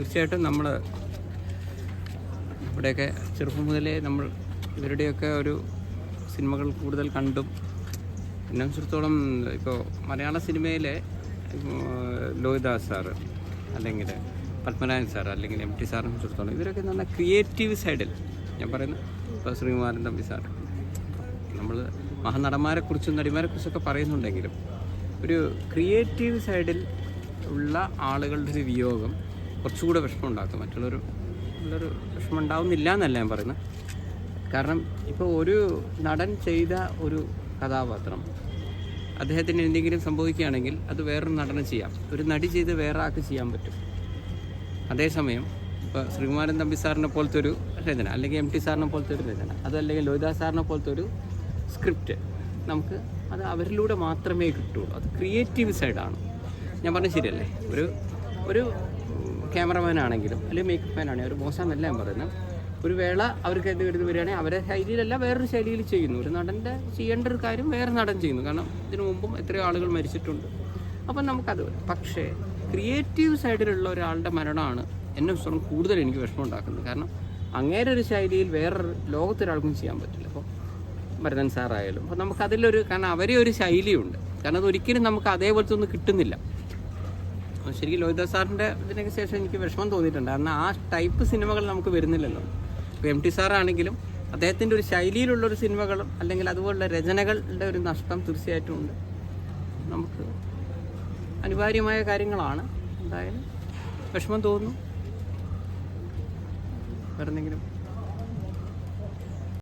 തീർച്ചയായിട്ടും നമ്മൾ ഇവിടെയൊക്കെ ചെറുപ്പം മുതലേ നമ്മൾ ഇവരുടെയൊക്കെ ഒരു സിനിമകൾ കൂടുതൽ കണ്ടും. എന്നെ സംബന്ധിച്ചിടത്തോളം ഇപ്പോൾ മലയാള സിനിമയിലെ ലോഹിദാസ് സാറ് അല്ലെങ്കിൽ പത്മനാഭൻ സാർ അല്ലെങ്കിൽ എം ടി സാറിനെ സംബന്ധിച്ചിടത്തോളം ഇവരൊക്കെ നല്ല ക്രിയേറ്റീവ് സൈഡിൽ. ഞാൻ പറയുന്നു ഇപ്പോൾ ശ്രീകുമാരൻ തമ്പി സാർ. നമ്മൾ മഹാനടന്മാരെക്കുറിച്ചും നടിമാരെക്കുറിച്ചൊക്കെ പറയുന്നുണ്ടെങ്കിലും ഒരു ക്രിയേറ്റീവ് സൈഡിൽ ഉള്ള ആളുകളുടെ ഒരു വിയോഗം കുറച്ചുകൂടെ വിഷമം ഉണ്ടാക്കും മറ്റുള്ളൊരു നല്ലൊരു വിഷമം ഉണ്ടാവുന്നില്ല എന്നല്ല ഞാൻ പറയുന്നത്. കാരണം ഇപ്പോൾ ഒരു നടൻ ചെയ്ത ഒരു കഥാപാത്രം അദ്ദേഹത്തിന് എന്തെങ്കിലും സംഭവിക്കുകയാണെങ്കിൽ അത് വേറൊരു നടന് ചെയ്യാം. ഒരു നടി ചെയ്ത് വേറെ ആൾക്ക് ചെയ്യാൻ പറ്റും. അതേസമയം ഇപ്പോൾ ശ്രീകുമാരൻ തമ്പി സാറിനെ പോലത്തെ ഒരു രചന അല്ലെങ്കിൽ എം ടി സാറിനെ പോലത്തെ ഒരു രചന അതല്ലെങ്കിൽ ലോഹിതാ സാറിനെ പോലത്തെ ഒരു സ്ക്രിപ്റ്റ് നമുക്ക് അത് അവരിലൂടെ മാത്രമേ കിട്ടുള്ളൂ. അത് ക്രിയേറ്റീവ് സൈഡാണ്. ഞാൻ പറഞ്ഞത് ശരിയല്ലേ? ഒരു ഒരു ക്യാമറമാൻ ആണെങ്കിലും അല്ലെങ്കിൽ മേക്കപ്പ് മാൻ ആണെങ്കിലും ഒരു മോശമെന്നല്ല ഞാൻ പറയുന്നത്. ഒരു വേള അവർക്ക് എന്ത് കരുതി വരികയാണെങ്കിൽ അവരെ ശൈലിയിലല്ല വേറൊരു ശൈലിയിൽ ചെയ്യുന്നു. ഒരു നടന്റെ ചെയ്യേണ്ട ഒരു കാര്യം വേറെ നടൻ ചെയ്യുന്നു. കാരണം ഇതിനു മുമ്പും എത്രയോ ആളുകൾ മരിച്ചിട്ടുണ്ട്. അപ്പം നമുക്കത് വരും. പക്ഷേ ക്രിയേറ്റീവ് സൈഡിലുള്ള ഒരാളുടെ മരണമാണ് എന്നെ സംബന്ധിച്ചിടത്തോളം കൂടുതൽ എനിക്ക് വിഷമം ഉണ്ടാക്കുന്നത്. കാരണം അങ്ങേരെ ഒരു ശൈലിയിൽ വേറൊരു ലോകത്തൊരാൾക്കും ചെയ്യാൻ പറ്റില്ല. അപ്പോൾ ഭരതൻ സാറായാലും അപ്പോൾ നമുക്കതിലൊരു കാരണം അവരെ ഒരു ശൈലിയുണ്ട്. കാരണം അത് ഒരിക്കലും നമുക്ക് അതേപോലത്തെ ഒന്നും കിട്ടുന്നില്ല. അപ്പോൾ ശരിക്കും ലോഹിത സാറിന്റെ ഇതിനൊക്കെ ശേഷം എനിക്ക് വിഷമം തോന്നിയിട്ടുണ്ട്. കാരണം ആ ടൈപ്പ് സിനിമകൾ നമുക്ക് വരുന്നില്ലല്ലോ. ഇപ്പോൾ എം ടി സാറാണെങ്കിലും അദ്ദേഹത്തിന്റെ ഒരു ശൈലിയിലുള്ള ഒരു സിനിമകളും അല്ലെങ്കിൽ അതുപോലുള്ള രചനകളുടെ ഒരു നഷ്ടം തീർച്ചയായിട്ടും ഉണ്ട്. നമുക്ക് അനിവാര്യമായ കാര്യങ്ങളാണ്. എന്തായാലും വിഷമം തോന്നുന്നു. വേറെ എന്തെങ്കിലും